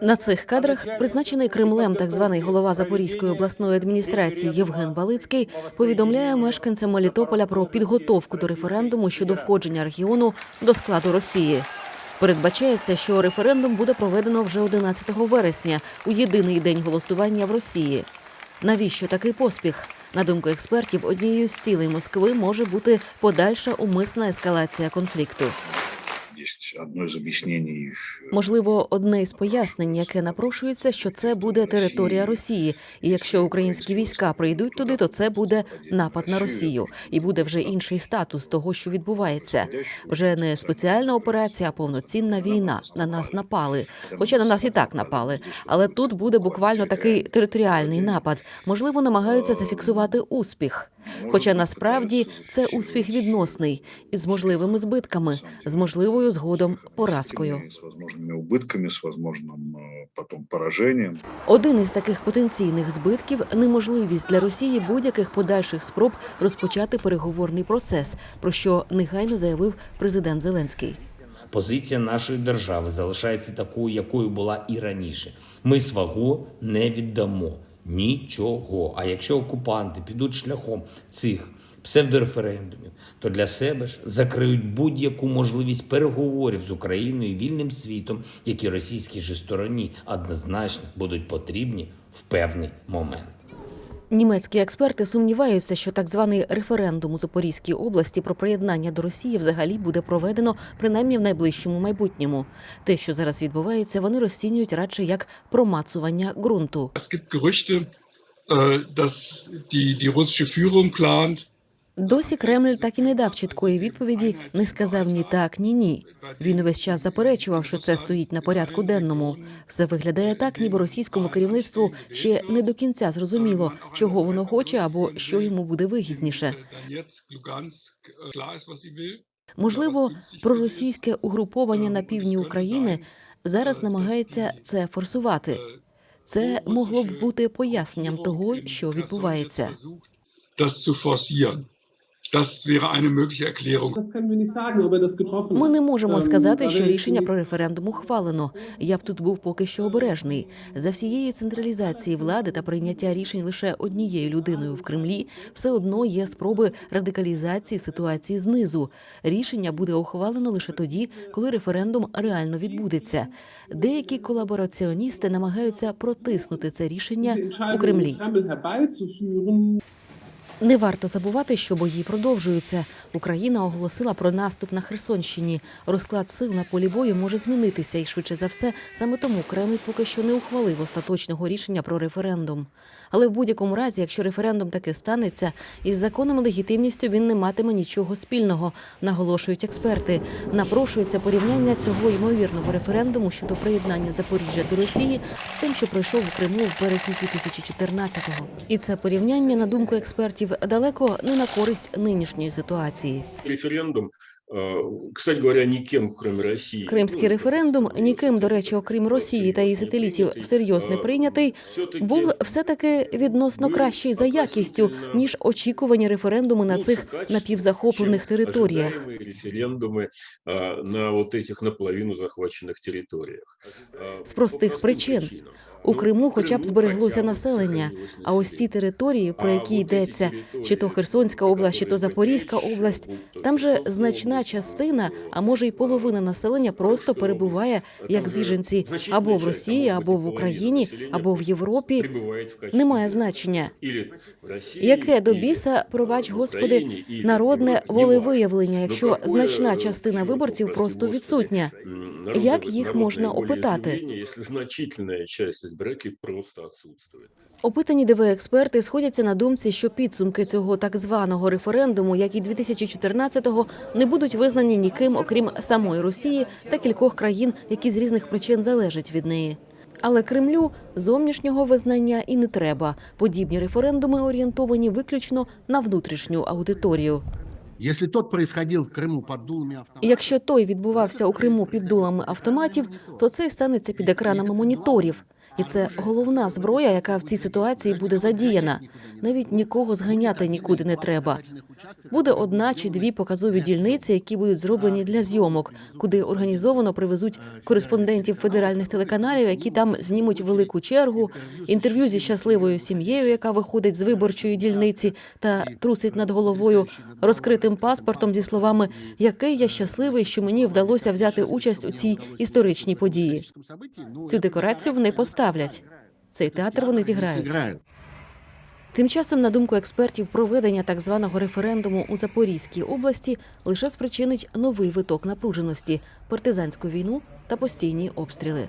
На цих кадрах призначений Кремлем так званий голова Запорізької обласної адміністрації Євген Балицький повідомляє мешканцям Мелітополя про підготовку до референдуму щодо входження регіону до складу Росії. Передбачається, що референдум буде проведено вже 11 вересня у єдиний день голосування в Росії. Навіщо такий поспіх? На думку експертів, однією з цілей Москви може бути подальша умисна ескалація конфлікту. Есть одно из объяснений. э, Можливо, одне із пояснень, яке напрошується, що це буде територія Росії, і якщо українські війська прийдуть туди, то це буде напад на Росію, і буде вже інший статус того, що відбувається. Вже не спеціальна операція, а повноцінна війна. На нас напали. Хоча на нас і так напали. Але тут буде буквально такий територіальний напад. Можливо, намагаються зафіксувати успіх. Хоча насправді це успіх відносний із можливими збитками, з можливою згодом поразкою. С возможными убытками, с возможным э, потом поражением. Один із таких потенційних збитків неможливість для Росії будь-яких подальших спроб розпочати переговорний процес, про що негайно заявив президент Зеленський. Позиція нашої держави залишається такою, якою була і раніше. Ми свого не віддамо нічого. А якщо окупанти підуть шляхом цих псевдореферендумів, то для себе ж закриють будь-яку можливість переговорів з Україною і вільним світом, які російській же стороні однозначно будуть потрібні в певний момент. Німецькі експерти сумніваються, що так званий референдум у Запорізькій області про приєднання до Росії взагалі буде проведено принаймні в найближчому майбутньому. Те, що зараз відбувається, вони розцінюють радше як промацування ґрунту. Es gibt Gerüchte, äh, dass die, die russische Führung plant, Досі Кремль так і не дав чіткої відповіді, не сказав ні так, ні ні. Він увесь час заперечував, що це стоїть на порядку денному. Все виглядає так, ніби російському керівництву ще не до кінця зрозуміло, чого воно хоче або що йому буде вигідніше. Можливо, проросійське угруповання на півдні України зараз намагається це форсувати. Це могло б бути поясненням того, що відбувається. Das zu forcieren. Ми hat. не можемо Ем, сказати, що рішення про референдум ухвалено. Я б тут був поки що обережний. За всієї централізації влади та прийняття рішень лише однією людиною в Кремлі все одно є спроби радикалізації ситуації знизу. Рішення буде ухвалено лише тоді, коли референдум реально відбудеться. Деякі колабораціоністи намагаються протиснути це рішення у Кремлі. Не варто забувати, що бої продовжуються. Україна оголосила про наступ на Херсонщині. Розклад сил на полі бою може змінитися, і швидше за все, саме тому Кремль поки що не ухвалив остаточного рішення про референдум. Але в будь-якому разі, якщо референдум таки станеться, із законом легітимністю він не матиме нічого спільного, наголошують експерти. Напрошується порівняння цього ймовірного референдуму щодо приєднання Запоріжжя до Росії з тим, що пройшов у Криму в березні 2014-го. І це порівняння, на думку експертів, далеко не на користь нинішньої ситуації. референдум, э, кстати говоря, никем, кроме России. Кримський ну, референдум, ніким, до речі, окрім Росії та її сателітів, всерйоз не прийнятий, все-таки був все-таки відносно кращий за якістю ніж очікувані референдуми на цих напівзахоплених територіях. референдумы а, на вот этих наполовину захваченных территориях. А, З простих по причин. причинам. У Ну, Криму в хоча б Криму збереглося хоча б населення. сохранилось А ось ці населення. території, про А які вот эти йдеться, территории, чи то Херсонська область, чи то которые Запорізька Запорізька область, область, там же Херсонська значна область, частина, то, а може й половина населення просто Харківська перебуває область. як Там же біженці значительна або в часть, а Росії, может быть, або и в половина Україні, населення або в просто Європі. прибывает в качестве Немає беженцев. значення. Или в России, Яке до или, біса, пробач э, в господи, Україні, или в народне Європі, неважно. волевиявлення, Ну, якщо какое, значна э, частина чего, виборців прости просто господи, відсутня? м, народное Як вы- їх народное можна опитати? Избирателей просто отсутствует. Опитані ДВ-експерти сходяться на думці, що підсумки цього так званого референдуму, як і 2014-го, не будуть визнані ніким, окрім самої Росії та кількох країн, які з різних причин залежать від неї. Але Кремлю зовнішнього визнання і не треба. Подібні референдуми орієнтовані виключно на внутрішню аудиторію. Если тот происходил в Крыму под дулами автоматов, І Якщо той відбувався у Криму під дулами автоматів, то цей станеться під екранами моніторів. І це головна зброя, яка в цій ситуації буде задіяна. Навіть нікого зганяти нікуди не треба. Буде одна чи дві показові дільниці, які будуть зроблені для зйомок, куди організовано привезуть кореспондентів федеральних телеканалів, які там знімуть велику чергу, інтерв'ю зі щасливою сім'єю, яка виходить з виборчої дільниці та трусить над головою розкритим паспортом зі словами Який я щасливий, що мені вдалося взяти участь у цій історичній події. Цю декорацію вони поставлять. Цей театр вони зіграють. Тим часом, на думку експертів, проведення так званого референдуму у Запорізькій області лише спричинить новий виток напруженості, партизанську війну та постійні обстріли.